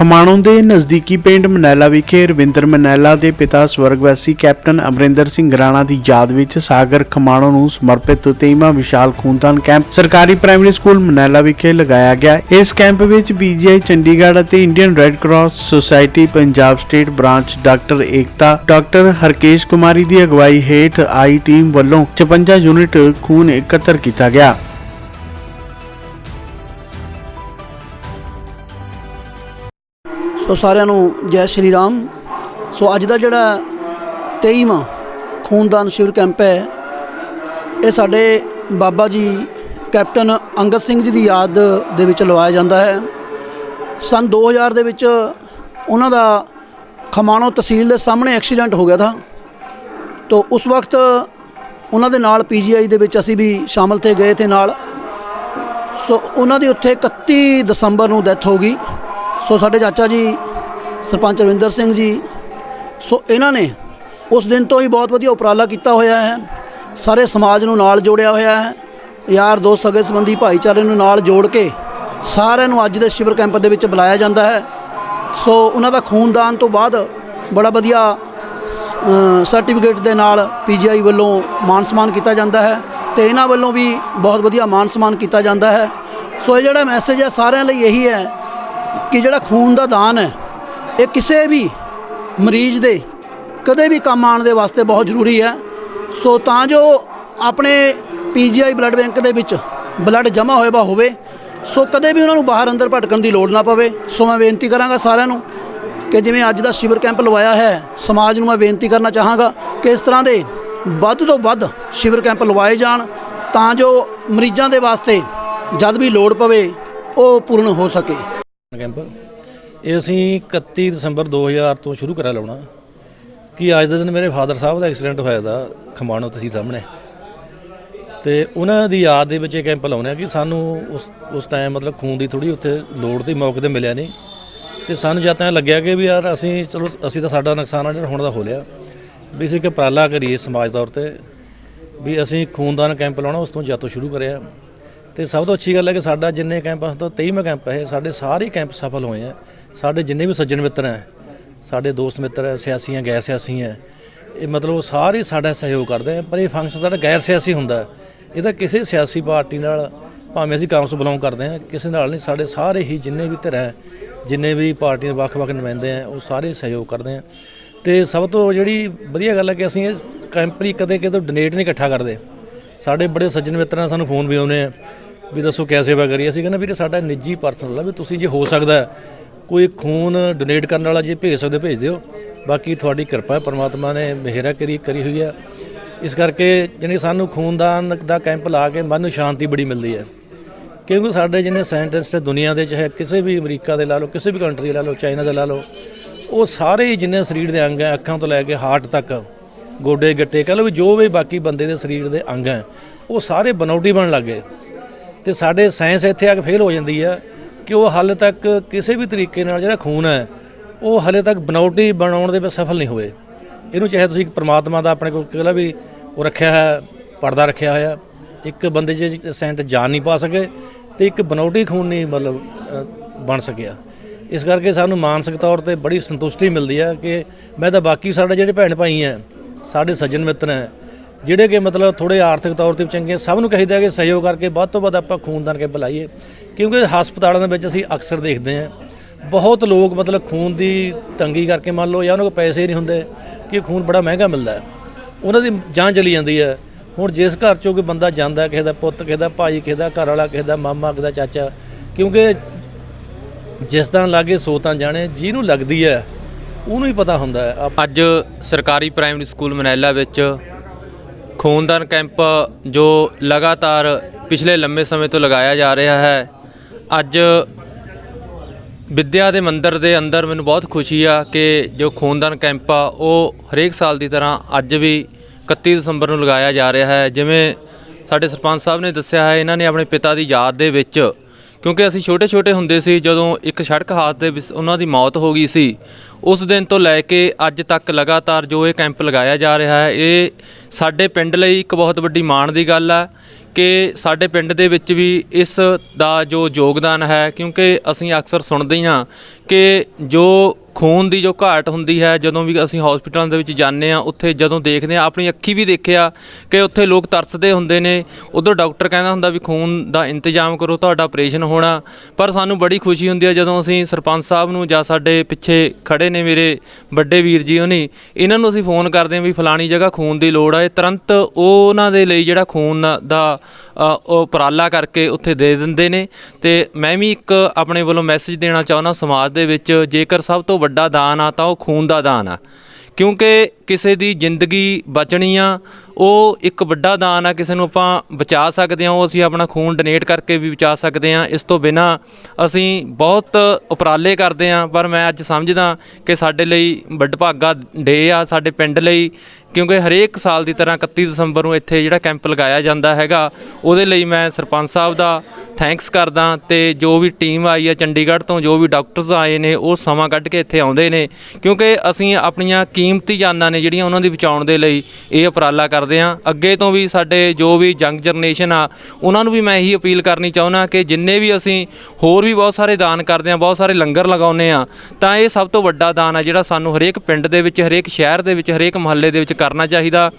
ਖਮਾਣੋਂ ਦੇ ਨਜ਼ਦੀਕੀ ਪਿੰਡ ਮਨੈਲਾ ਵਿਖੇ ਰਵਿੰਦਰ ਮਨੈਲਾ ਦੇ ਪਿਤਾ ਸਵਰਗਵਾਸੀ ਕੈਪਟਨ ਅਮਰਿੰਦਰ ਸਿੰਘ ਰਾਣਾ ਦੀ ਯਾਦ ਵਿੱਚ ਸਾਗਰ ਖਮਾਣੋਂ ਨੂੰ ਸਮਰਪਿਤ 23ਵਾਂ ਵਿਸ਼ਾਲ ਖੂਨਦਾਨ ਕੈਂਪ ਸਰਕਾਰੀ ਪ੍ਰਾਇਮਰੀ ਸਕੂਲ ਮਨੈਲਾ ਵਿਖੇ ਲਗਾਇਆ ਗਿਆ। ਇਸ ਕੈਂਪ ਵਿੱਚ ਪੀਜੀਆਈ ਚੰਡੀਗੜ੍ਹ ਅਤੇ Indian red cross society Punjab state branch doctor Ekta, doctor Harkesh Kumari ਦੀ ਅਗਵਾਈ ਹੇਠ ਆਈ ਟੀਮ ਵੱਲੋਂ 56 ਯੂਨਿਟ ਖੂਨ ਇਕੱਤਰ ਕੀਤਾ ਗਿਆ। ਸੋ ਸਾਰਿਆਂ ਨੂੰ ਜੈ ਸ਼੍ਰੀ ਰਾਮ। ਸੋ ਅੱਜ ਦਾ ਜਿਹੜਾ 23ਵਾਂ ਖੂਨਦਾਨ ਸ਼ਿਵਰ ਕੈਂਪ ਹੈ, ਇਹ ਸਾਡੇ ਬਾਬਾ ਜੀ ਕੈਪਟਨ ਅੰਗਦ ਸਿੰਘ ਜੀ ਦੀ ਯਾਦ ਦੇ ਵਿੱਚ ਲਵਾਇਆ ਜਾਂਦਾ ਹੈ। ਸਨ 2000 ਦੇ ਵਿੱਚ ਉਹਨਾਂ ਦਾ ਖਮਾਣੋ ਤਹਿਸੀਲ ਦੇ ਸਾਹਮਣੇ ਐਕਸੀਡੈਂਟ ਹੋ ਗਿਆ ਥਾ। ਤੋ ਉਸ ਵਕਤ ਉਹਨਾਂ ਦੇ ਨਾਲ ਪੀਜੀਆਈ ਦੇ ਵਿੱਚ ਅਸੀਂ ਵੀ ਸ਼ਾਮਲ ਤੇ ਗਏ ਤੇ ਨਾਲ। ਸੋ ਉਹਨਾਂ ਦੀ ਉੱਥੇ 31 ਦਸੰਬਰ ਨੂੰ ਡੈਥ ਹੋ ਗਈ। ਸੋ ਸਾਡੇ ਚਾਚਾ ਜੀ, ਸਰਪੰਚ ਰਵਿੰਦਰ ਸਿੰਘ ਜੀ, ਸੋ ਇਹਨਾਂ ਨੇ ਉਸ ਦਿਨ ਤੋਂ ਹੀ ਬਹੁਤ ਵਧੀਆ ਉਪਰਾਲਾ ਕੀਤਾ ਹੋਇਆ ਹੈ। ਸਾਰੇ ਸਮਾਜ ਨੂੰ ਨਾਲ ਜੋੜਿਆ ਹੋਇਆ ਹੈ। ਯਾਰ, ਦੋਸਤ, ਸਗੇ ਸੰਬੰਧੀ, ਭਾਈਚਾਰੇ ਨੂੰ ਨਾਲ ਜੋੜ ਕੇ ਸਾਰਿਆਂ ਨੂੰ ਅੱਜ ਦੇ ਸ਼ਿਵਰ ਕੈਂਪ ਦੇ ਵਿੱਚ ਬੁਲਾਇਆ ਜਾਂਦਾ ਹੈ। ਸੋ ਉਹਨਾਂ ਦਾ ਖੂਨਦਾਨ ਤੋਂ ਬਾਅਦ ਬੜਾ ਵਧੀਆ ਸਰਟੀਫਿਕੇਟ ਦੇ ਨਾਲ ਪੀਜੀਆਈ ਵੱਲੋਂ ਮਾਨ ਸਨਮਾਨ ਕੀਤਾ ਜਾਂਦਾ ਹੈ ਤੇ ਇਹਨਾਂ ਵੱਲੋਂ ਵੀ ਬਹੁਤ ਵਧੀਆ ਮਾਨ ਸਨਮਾਨ ਕੀਤਾ ਜਾਂਦਾ ਹੈ। ਸੋ ਇਹ ਜਿਹੜਾ ਮੈਸੇਜ ਹੈ ਸਾਰਿਆਂ ਲਈ ਇਹੀ ਹੈ ਕਿ ਜਿਹੜਾ ਖੂਨ ਦਾ ਦਾਨ ਹੈ, ਇਹ ਕਿਸੇ ਵੀ ਮਰੀਜ਼ ਦੇ, ਕਦੇ ਵੀ ਕੰਮ ਆਉਣ ਦੇ ਵਾਸਤੇ ਬਹੁਤ ਜ਼ਰੂਰੀ ਹੈ। ਸੋ ਤਾਂ ਜੋ ਆਪਣੇ ਪੀਜੀਆਈ ਬਲੱਡ ਬੈਂਕ ਦੇ ਵਿੱਚ ਬਲੱਡ ਜਮ੍ਹਾਂ ਹੋਇਆ ਵਾ ਹੋਵੇ, ਸੋ ਕਦੇ ਵੀ ਉਹਨਾਂ ਨੂੰ ਬਾਹਰ ਅੰਦਰ ਭਟਕਣ ਦੀ ਲੋੜ ਨਾ ਪਵੇ। ਸੋ ਮੈਂ ਬੇਨਤੀ ਕਰਾਂਗਾ ਸਾਰਿਆਂ ਨੂੰ ਕਿ ਜਿਵੇਂ ਅੱਜ ਦਾ ਸ਼ਿਵਰ ਕੈਂਪ ਲਵਾਇਆ ਹੈ, ਸਮਾਜ ਨੂੰ ਮੈਂ ਬੇਨਤੀ ਕਰਨਾ ਚਾਹਾਂਗਾ ਕਿ ਇਸ ਤਰ੍ਹਾਂ ਦੇ ਵੱਧ ਤੋਂ ਵੱਧ ਸ਼ਿਵਰ ਕੈਂਪ ਲਵਾਏ ਜਾਣ, ਤਾਂ ਜੋ ਮਰੀਜ਼ਾਂ ਦੇ ਵਾਸਤੇ ਜਦ ਵੀ ਲੋੜ ਪਵੇ, ਉਹ ਪੂਰਨ ਹੋ ਸਕੇ। ਕੈਂਪ। ਇਹ ਅਸੀਂ 31 ਦਸੰਬਰ 2000 ਤੋਂ ਸ਼ੁਰੂ ਕਰਾ ਲਾਉਣਾ। ਕਿ ਅੱਜ ਦੇ ਦਿਨ ਮੇਰੇ ਫਾਦਰ ਸਾਹਿਬ ਦਾ ਐਕਸੀਡੈਂਟ ਹੋਇਆ ਦਾ ਖਮਾਣੋ ਤਹਿਸੀਲ ਸਾਹਮਣੇ। ਤੇ ਉਹਨਾਂ ਦੀ ਯਾਦ ਦੇ ਵਿੱਚ ਇਹ ਕੈਂਪ ਲਾਉਣੇ ਆ ਕਿ ਸਾਨੂੰ ਉਸ ਉਸ ਟਾਈਮ ਮਤਲਬ ਖੂਨ ਦੀ ਥੋੜੀ ਉੱਥੇ ਲੋੜ ਦੀ ਮੌਕੇ ਤੇ ਮਿਲਿਆ ਨਹੀਂ। ਤੇ ਸਾਨੂੰ ਜਦ ਤਾਂ ਲੱਗਿਆ ਕਿ ਵੀ ਯਾਰ ਅਸੀਂ ਚਲੋ, ਅਸੀਂ ਤਾਂ ਸਾਡਾ ਨੁਕਸਾਨ ਆ ਜਿਹੜਾ ਹੁਣ ਦਾ ਹੋ ਲਿਆ। ਵੀ ਅਸੀਂ ਇੱਕ ਉਪਰਾਲਾ ਕਰੀਏ ਸਮਾਜ ਤੌਰ ਤੇ, ਵੀ ਅਸੀਂ ਖੂਨਦਾਨ ਕੈਂਪ ਲਾਉਣਾ, ਉਸ ਤੋਂ ਜਾਂ ਤੋਂ ਸ਼ੁਰੂ ਕਰਿਆ। ਤੇ ਸਭ ਤੋਂ ਅੱਛੀ ਗੱਲ ਹੈ ਕਿ ਸਾਡਾ ਜਿੰਨੇ ਕੈਂਪ ਤੋਂ 23ਵਾਂ ਕੈਂਪ ਹੈ ਸਾਡੇ ਸਾਰੇ ਕੈਂਪ ਸਫਲ ਹੋਏ ਆ। ਸਾਡੇ ਜਿੰਨੇ ਵੀ ਸੱਜਣ ਮਿੱਤਰ ਹੈ ਸਾਡੇ ਦੋਸਤ ਮਿੱਤਰ ਹੈ ਸਿਆਸੀ ਗੈਰ ਸਿਆਸੀ ਹੈ ਇਹ ਮਤਲਬ ਉਹ ਸਾਰੇ ਸਾਡਾ ਸਹਿਯੋਗ ਕਰਦੇ ਆ, ਪਰ ਇਹ ਫੰਕਸ਼ਨ ਸਾਡਾ ਗੈਰ ਸਿਆਸੀ ਹੁੰਦਾ। ਇਹ ਤਾਂ ਕਿਸੇ ਸਿਆਸੀ ਪਾਰਟੀ ਨਾਲ, ਭਾਵੇਂ ਅਸੀਂ ਕਾਂਗਰਸ ਬਿਲੋਂਗ ਕਰਦੇ ਹਾਂ ਕਿਸੇ ਨਾਲ ਨਹੀਂ, ਸਾਡੇ ਸਾਰੇ ਹੀ ਜਿੰਨੇ ਵੀ ਧਿਰ ਹੈ ਜਿੰਨੇ ਵੀ ਪਾਰਟੀਆਂ ਵੱਖ-ਵੱਖ ਨੁਮਾਇੰਦੇ ਆ, ਉਹ ਸਾਰੇ ਸਹਿਯੋਗ ਕਰਦੇ ਆ। ਤੇ ਸਭ ਤੋਂ ਜਿਹੜੀ ਵਧੀਆ ਗੱਲ ਹੈ ਕਿ ਅਸੀਂ ਇਹ ਕੈਂਪ ਲਈ ਕਦੇ ਕਿਤੇ ਡੋਨੇਟ ਨਹੀਂ ਇਕੱਠਾ ਕਰਦੇ। ਸਾਡੇ ਬੜੇ ਸੱਜਣ ਮਿੱਤਰਾਂ ਸਾਨੂੰ ਫੋਨ ਵੀ ਆਉਂਦੇ ਆ ਵੀ ਦੱਸੋ ਕਿਆ ਸੇਵਾ ਕਰੀਏ? ਅਸੀਂ ਕਹਿੰਦੇ ਵੀਰੇ ਸਾਡਾ ਨਿੱਜੀ ਪਰਸਨਲ ਆ ਵੀ ਤੁਸੀਂ ਜੇ ਹੋ ਸਕਦਾ ਕੋਈ ਖੂਨ ਡੋਨੇਟ ਕਰਨ ਵਾਲਾ ਜੇ ਭੇਜ ਸਕਦੇ ਭੇਜ ਦਿਓ। ਬਾਕੀ ਤੁਹਾਡੀ ਕਿਰਪਾ ਹੈ, ਪਰਮਾਤਮਾ ਨੇ ਮਿਹਰਾ ਕਰੀ ਕਰੀ ਹੋਈ ਹੈ। ਇਸ ਕਰਕੇ ਜਾਣੀ ਸਾਨੂੰ ਖੂਨਦਾਨ ਦਾ ਕੈਂਪ ਲਾ ਕੇ ਮਨ ਨੂੰ ਸ਼ਾਂਤੀ ਬੜੀ ਮਿਲਦੀ ਹੈ। ਕਿਉਂਕਿ ਸਾਡੇ ਜਿੰਨੇ ਸਾਇੰਟਿਸਟ ਦੁਨੀਆ ਦੇ, ਚਾਹੇ ਕਿਸੇ ਵੀ ਅਮਰੀਕਾ ਦੇ ਲਾ ਲਓ, ਕਿਸੇ ਵੀ ਕੰਟਰੀ ਦੇ ਲਾ ਲਓ, ਚਾਈਨਾ ਦੇ ਲਾ ਲਓ, ਉਹ ਸਾਰੇ ਜਿੰਨੇ ਸਰੀਰ ਦੇ ਅੰਗ ਹੈ, ਅੱਖਾਂ ਤੋਂ ਲੈ ਕੇ ਹਾਰਟ ਤੱਕ, ਗੋਡੇ, ਗੱਟੇ, ਕਹ ਲਓ ਵੀ ਜੋ ਵੀ ਬਾਕੀ ਬੰਦੇ ਦੇ ਸਰੀਰ ਦੇ ਅੰਗ ਹੈ, ਉਹ ਸਾਰੇ ਬਨੌਟੀ ਬਣ ਲੱਗੇ ਤੇ ਸਾਡੇ ਸਾਇੰਸ ਇੱਥੇ ਆ ਕੇ ਫੇਲ ਹੋ ਜਾਂਦੀ ਹੈ ਕਿ ਉਹ ਹਾਲੇ ਤੱਕ ਕਿਸੇ ਵੀ ਤਰੀਕੇ ਨਾਲ ਜਿਹੜਾ ਖੂਨ ਹੈ, ਉਹ ਹਾਲੇ ਤੱਕ ਬਨੌਟੀ ਬਣਾਉਣ ਦੇ ਵਿੱਚ ਸਫਲ ਨਹੀਂ ਹੋਏ। ਇਹਨੂੰ ਚਾਹੇ ਤੁਸੀਂ ਇੱਕ ਪ੍ਰਮਾਤਮਾ ਦਾ ਆਪਣੇ ਕੋਲ ਕਿਹੜਾ ਵੀ ਉਹ ਰੱਖਿਆ ਹੈ, ਪਰਦਾ ਰੱਖਿਆ ਹੋਇਆ, ਇੱਕ ਬੰਦੇ 'ਚ ਸੈਂਟ ਜਾਨ ਨਹੀਂ ਪਾ ਸਕੇ ਤੇ ਇੱਕ ਬਨੌਟੀ ਖੂਨ ਨਹੀਂ ਮਤਲਬ ਬਣ ਸਕਿਆ। ਇਸ ਕਰਕੇ ਸਾਨੂੰ ਮਾਨਸਿਕ ਤੌਰ ਤੇ ਬੜੀ ਸੰਤੁਸ਼ਟੀ ਮਿਲਦੀ ਹੈ ਕਿ ਮੈਂ ਤਾਂ ਬਾਕੀ ਸਾਡੇ ਜਿਹੜੇ ਭੈਣ ਭਾਈ ਹੈ, ਸਾਡੇ ਸੱਜਣ ਮਿੱਤਰ ਹੈ ਜਿਹੜੇ ਕਿ ਮਤਲਬ ਥੋੜੇ ਆਰਥਿਕ ਤੌਰ ਤੇ ਵੀ ਚੰਗੇ, ਸਭ ਨੂੰ ਕਹੀਦਾ ਕਿ ਸਹਿਯੋਗ ਕਰਕੇ ਵੱਧ ਤੋਂ ਵੱਧ ਆਪਾਂ ਖੂਨਦਾਨ ਕੇ ਬੁਲਾਈਏ। ਕਿਉਂਕਿ ਹਸਪਤਾਲਾਂ ਦੇ ਵਿੱਚ ਅਸੀਂ ਅਕਸਰ ਦੇਖਦੇ ਹਾਂ, ਬਹੁਤ ਲੋਕ ਮਤਲਬ ਖੂਨ ਦੀ ਤੰਗੀ ਕਰਕੇ ਮੰਨ ਲਓ ਜਾਂ ਉਹਨਾਂ ਕੋਲ ਪੈਸੇ ਨਹੀਂ ਹੁੰਦੇ ਕਿ ਖੂਨ ਬੜਾ ਮਹਿੰਗਾ ਮਿਲਦਾ ਹੈ। ਉਹਨਾਂ ਦੀ ਜਾਨ ਚਲੀ ਜਾਂਦੀ ਹੈ। ਹੁਣ ਜਿਸ ਘਰ ਚੋਂ ਕੋਈ ਬੰਦਾ ਜਾਂਦਾ, ਕਿਸੇ ਦਾ ਪੁੱਤ, ਕਿਸੇ ਦਾ ਭਾਈ, ਕਿਸੇ ਦਾ ਘਰ ਵਾਲਾ ਕਿਸੇ ਦਾ ਮਾਮਾ, ਕਿਸੇ ਦਾ ਚਾਚਾ, ਕਿਉਂਕਿ ਜਿਸ ਦਾ ਲਾਗੇ ਸੋ ਤਾਂ ਜਾਣੇ, ਜਿਹਨੂੰ ਲੱਗਦੀ ਹੈ, ਉਹਨੂੰ ਹੀ ਪਤਾ ਹੁੰਦਾ ਹੈ। ਅੱਜ ਸਰਕਾਰੀ ਪ੍ਰਾਇਮਰੀ ਸਕੂਲ ਮਨੈਲਾ ਵਿੱਚ ਖੂਨਦਾਨ ਕੈਂਪ ਜੋ ਲਗਾਤਾਰ ਪਿਛਲੇ ਲੰਮੇ ਸਮੇਂ ਤੋਂ ਲਗਾਇਆ ਜਾ ਰਿਹਾ ਹੈ। ਅੱਜ ਵਿਦਿਆ ਦੇ ਮੰਦਿਰ ਦੇ ਅੰਦਰ ਮੈਨੂੰ ਬਹੁਤ ਖੁਸ਼ੀ ਆ ਕਿ ਜੋ ਖੂਨਦਾਨ ਕੈਂਪ ਆ, ਉਹ ਹਰੇਕ ਸਾਲ ਦੀ ਤਰ੍ਹਾਂ ਅੱਜ ਵੀ 31 ਦਸੰਬਰ ਨੂੰ ਲਗਾਇਆ ਜਾ ਰਿਹਾ ਹੈ। ਜਿਵੇਂ ਸਾਡੇ ਸਰਪੰਚ ਸਾਹਿਬ ਨੇ ਦੱਸਿਆ ਹੈ, ਇਹਨਾਂ ਨੇ ਆਪਣੇ ਪਿਤਾ ਦੀ ਯਾਦ ਦੇ ਵਿੱਚ ਕਿਉਂਕਿ ਅਸੀਂ ਛੋਟੇ ਛੋਟੇ ਹੁੰਦੇ ਸੀ, ਜਦੋਂ ਇੱਕ ਸੜਕ ਹਾਦਸੇ ਵਿੱਚ ਉਹਨਾਂ ਦੀ ਮੌਤ ਹੋ ਗਈ ਸੀ, ਉਸ ਦਿਨ ਤੋਂ ਲੈ ਕੇ ਅੱਜ ਤੱਕ ਲਗਾਤਾਰ ਜੋ ਇਹ ਕੈਂਪ ਲਗਾਇਆ ਜਾ ਰਿਹਾ ਹੈ, ਇਹ ਸਾਡੇ ਪਿੰਡ ਲਈ ਇੱਕ ਬਹੁਤ ਵੱਡੀ ਮਾਣ ਦੀ ਗੱਲ ਹੈ ਕਿ ਸਾਡੇ ਪਿੰਡ ਦੇ ਵਿੱਚ ਵੀ ਇਸ ਦਾ ਜੋ ਯੋਗਦਾਨ ਹੈ, ਕਿਉਂਕਿ ਅਸੀਂ ਅਕਸਰ ਸੁਣਦੇ ਹੀ ਹਾਂ ਕਿ ਜੋ ਖੂਨ ਦੀ ਜੋ ਘਾਟ ਹੁੰਦੀ ਹੈ, ਜਦੋਂ ਵੀ ਅਸੀਂ ਹਸਪੀਟਲਾਂ ਦੇ ਵਿੱਚ ਜਾਂਦੇ ਆ ਉੱਥੇ ਜਦੋਂ ਦੇਖਦੇ ਆ ਆਪਣੀ ਅੱਖੀ ਵੀ ਦੇਖਿਆ ਕਿ ਉੱਥੇ ਲੋਕ ਤਰਸਦੇ ਹੁੰਦੇ ਨੇ, ਉਧਰ ਡਾਕਟਰ ਕਹਿੰਦਾ ਹੁੰਦਾ ਵੀ ਖੂਨ ਦਾ ਇੰਤਜ਼ਾਮ ਕਰੋ, ਤੁਹਾਡਾ ਆਪਰੇਸ਼ਨ ਹੋਣਾ। ਪਰ ਸਾਨੂੰ ਬੜੀ ਖੁਸ਼ੀ ਹੁੰਦੀ ਹੈ ਜਦੋਂ ਅਸੀਂ ਸਰਪੰਚ ਸਾਹਿਬ ਨੂੰ ਜਾਂ ਸਾਡੇ ਪਿੱਛੇ ਖੜੇ ਨੇ ਮੇਰੇ ਵੱਡੇ ਵੀਰ ਜੀ, ਉਹਨੇ, ਇਹਨਾਂ ਨੂੰ ਅਸੀਂ ਫੋਨ ਕਰਦੇ ਹਾਂ ਵੀ ਫਲਾਣੀ ਜਗ੍ਹਾ ਖੂਨ ਦੀ ਲੋੜ ਆ, ਇਹ ਤੁਰੰਤ ਉਹ ਉਹਨਾਂ ਦੇ ਲਈ ਜਿਹੜਾ ਖੂਨ ਦਾ ਉਹ ਉਪਰਾਲਾ ਕਰਕੇ ਉੱਥੇ ਦੇ ਦਿੰਦੇ ਨੇ। ਤੇ ਮੈਂ ਵੀ ਇੱਕ ਆਪਣੇ ਵੱਲੋਂ ਮੈਸੇਜ ਦੇਣਾ ਚਾਹੁੰਦਾ, ਸਮਾਜ ਦੇ ਵਿੱਚ ਜੇਕਰ ਸਭ ਤੋਂ ਵੱਡਾ ਦਾਨ ਆ, ਤਾਂ ਉਹ ਖੂਨ ਦਾ ਦਾਨ ਆ। ਕਿਉਂਕਿ ਕਿਸੇ ਦੀ ਜ਼ਿੰਦਗੀ ਬਚਣੀ ਆ, ਉਹ ਇੱਕ ਵੱਡਾ ਦਾਨ ਆ, ਕਿਸੇ ਨੂੰ ਆਪਾਂ ਬਚਾ ਸਕਦੇ ਹਾਂ ਉਹ ਅਸੀਂ ਆਪਣਾ ਖੂਨ ਡੋਨੇਟ ਕਰਕੇ ਵੀ ਬਚਾ ਸਕਦੇ ਹਾਂ ਇਸ ਤੋਂ ਬਿਨਾ ਅਸੀਂ ਬਹੁਤ ਉਪਰਾਲੇ ਕਰਦੇ ਹਾਂ ਪਰ ਮੈਂ ਅੱਜ ਸਮਝਦਾ ਕਿ ਸਾਡੇ ਲਈ ਵੱਡਭਾਗਾ ਡੇ ਆ, ਸਾਡੇ ਪਿੰਡ ਲਈ ਕਿਉਂਕਿ ਹਰੇਕ ਸਾਲ ਦੀ ਤਰ੍ਹਾਂ 31 ਦਸੰਬਰ ਨੂੰ ਇੱਥੇ ਜਿਹੜਾ ਕੈਂਪ ਲਗਾਇਆ ਜਾਂਦਾ ਹੈਗਾ, ਉਹਦੇ ਲਈ ਮੈਂ ਸਰਪੰਚ ਸਾਹਿਬ ਦਾ ਥੈਂਕਸ ਕਰਦਾ ਤੇ ਜੋ ਵੀ ਟੀਮ ਆਈ ਹੈ ਚੰਡੀਗੜ੍ਹ ਤੋਂ, ਜੋ ਵੀ ਡਾਕਟਰਸ ਆਏ ਨੇ, ਉਹ ਸਮਾਂ ਕੱਢ ਕੇ ਇੱਥੇ ਆਉਂਦੇ ਨੇ। ਕਿਉਂਕਿ ਅਸੀਂ ਆਪਣੀਆਂ ਕੀਮਤੀ ਜਾਨਾਂ ਨੇ ਜਿਹੜੀਆਂ ਉਹਨਾਂ ਦੀ ਬਚਾਉਣ ਦੇ ਲਈ ਇਹ ਉਪਰਾਲਾ ਕਰਦੇ ਹਾਂ। ਅੱਗੇ ਤੋਂ ਵੀ ਸਾਡੇ ਜੋ ਵੀ ਯੰਗ ਜਨਰੇਸ਼ਨ ਆ, ਉਹਨਾਂ ਨੂੰ ਵੀ ਮੈਂ ਇਹੀ ਅਪੀਲ ਕਰਨੀ ਚਾਹੁੰਦਾ ਕਿ ਜਿੰਨੇ ਵੀ ਅਸੀਂ ਹੋਰ ਵੀ ਬਹੁਤ ਸਾਰੇ ਦਾਨ ਕਰਦੇ ਹਾਂ, ਬਹੁਤ ਸਾਰੇ ਲੰਗਰ ਲਗਾਉਂਦੇ ਆ ਤਾਂ ਇਹ ਸਭ ਤੋਂ ਵੱਡਾ ਦਾਨ ਆ ਜਿਹੜਾ ਸਾਨੂੰ ਹਰੇਕ ਪਿੰਡ ਦੇ ਵਿੱਚ, ਹਰੇਕ ਸ਼ਹਿਰ ਦੇ ਵਿੱਚ, ਹਰੇਕ ਮੁਹੱਲੇ ਦੇ ਵਿੱਚ ਕਰਨਾ ਚਾਹੀਦਾ।